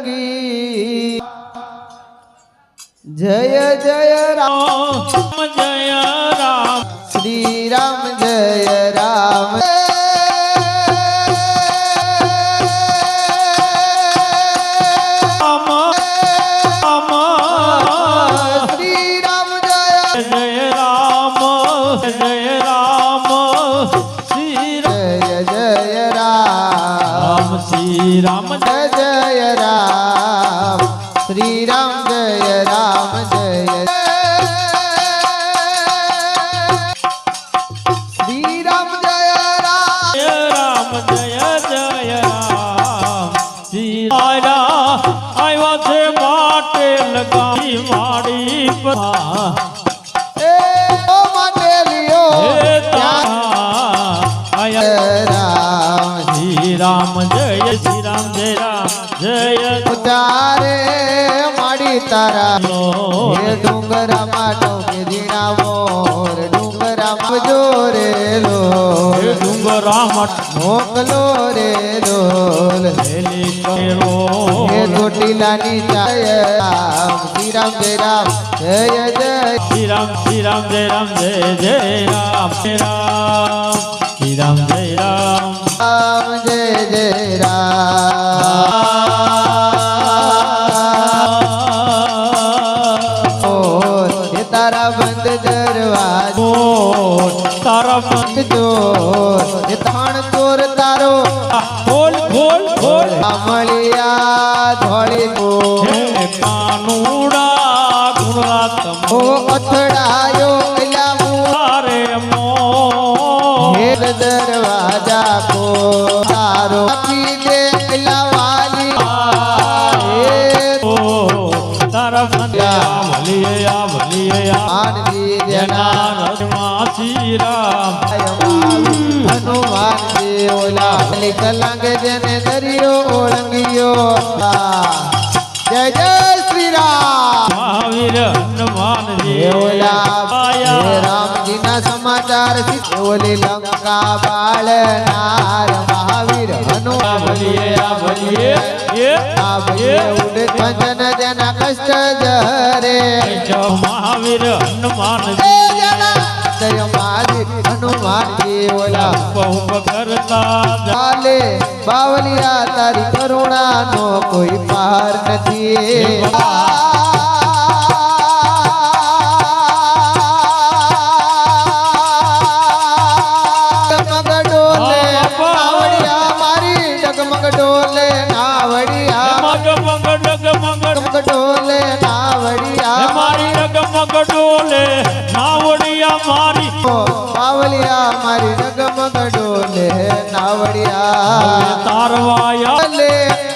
રંગી જય જય રામ જય રામ. શ્રી રામ જય રામ. જય રામ. શ્રી રામ, જય રામ જય શ્રી રામ. જય રામ જય રામ. જય આવ્યા છે, માટે લગાવી માડી રામ જય શ્રી રામ જય રામ. જય ઉતારે માડી તારા. લો ડુંગરા માટો ટોકેરીના મોર. ડુંગરામાં જોરે લો. હે ડુંગરા મટ મોકલો રે લોલ હેલી કરો. હે ચોટીલાની જય રામ શ્રી રામ જય રામ જય જય શ્રી રામ. શ્રી રામ જય રામ જય જય રામ રામ. શ્રી રામ જય રામ. રામ જય જય રામ. ઓ તારા બંધ દરવાજો. તારા મન ચોર હે તાણ તારો ખોલ ખોલ ખોલ આમળિયા ધોળી કો. કાનુડા ઓ અથડાયો. તારો આપી દે કલાવાલી હે ઓ તારા મન આ ભલીએ આ ભલીએ આ આનજી જેના જના રસમાં શ્રી રામ હનુમાન જી ઓલા અલી કલાંગ જેને દરિયો ઓળંગિયો જય જય શ્રી રામ મહાવીર હનુમાનજી હે કંચન જેના કષ્ટ જરે. મહાવીર હનુમાન જય મહાવીર હનુમાનજી ઓલા. બહુ કરતા ચાલે બાવલિયા તારી કરુણાનો કોઈ પાર નથી. ડોલે નાવડિયા નાવડિયા મારી. ડગમગ ડોલે નાવડિયા. તારવાયા. લે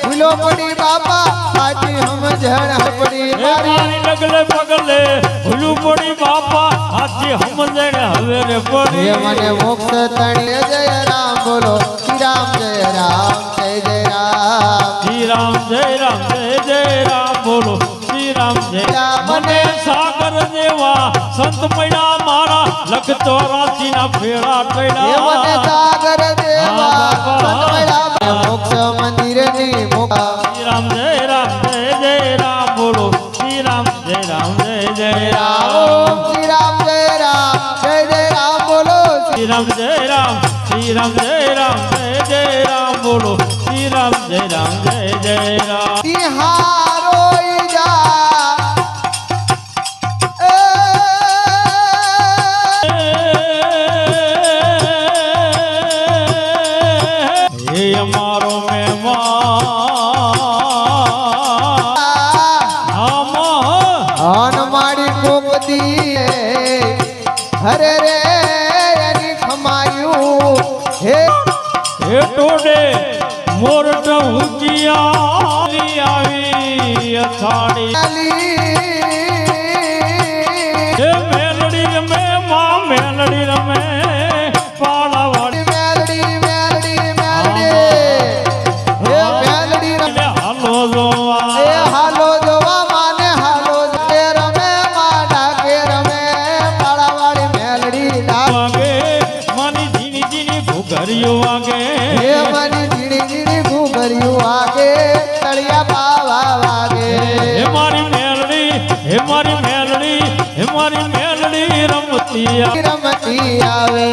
ભૂલો પડી બાપા આજી સમજણ પડી હે મારી. ડગલે પગલે ભૂલું પડી બાપા આજે સમજણ હવે રે પડી. મને મોક્ષ તણી જય રામ બોલો શ્રી રામ જય રામ જય જય રામ. શ્રી રામ જય રામ જય જય. રામ બોલો શ્રી રામ જય મને સાગર જેવા સંત મળ્યા મારા લખ ચોરાસી ના ફેરા ટળ્યા સાગર દેવા મોક્ષ મંદિરની શ્રી રામ જય રામ જય જય રામ બોલો શ્રી રામ જય રામ જય જય રામ શ્રી રામ જય રામ જય જય રામ બોલો શ્રી રામ જય રામ શ્રી રામ જય રામ જય જય રામ બોલો. શ્રી રામ જય રામ જય જય રામ. તિહારો અમારો મહેમાન. આમાં કોપદી હરે રે મોરટ ઊંચિયા આવી અલી હે મેલડી રમે માં મેલડી રમે પાળાવાડી મેલડી મેલડી મેલડી હે મેલડી રમે હાલો જોવા. એ હાલો જોવા માને હાલો કે રમે માડા કે રમે પાડાવાળી મેલડી ડા વાગે માની હે મની જીડી આગે તળિયા બાવા હે મારી મેલડી હે મારી મેલડી હે મારી મેલડી રમતી. રમતી આવે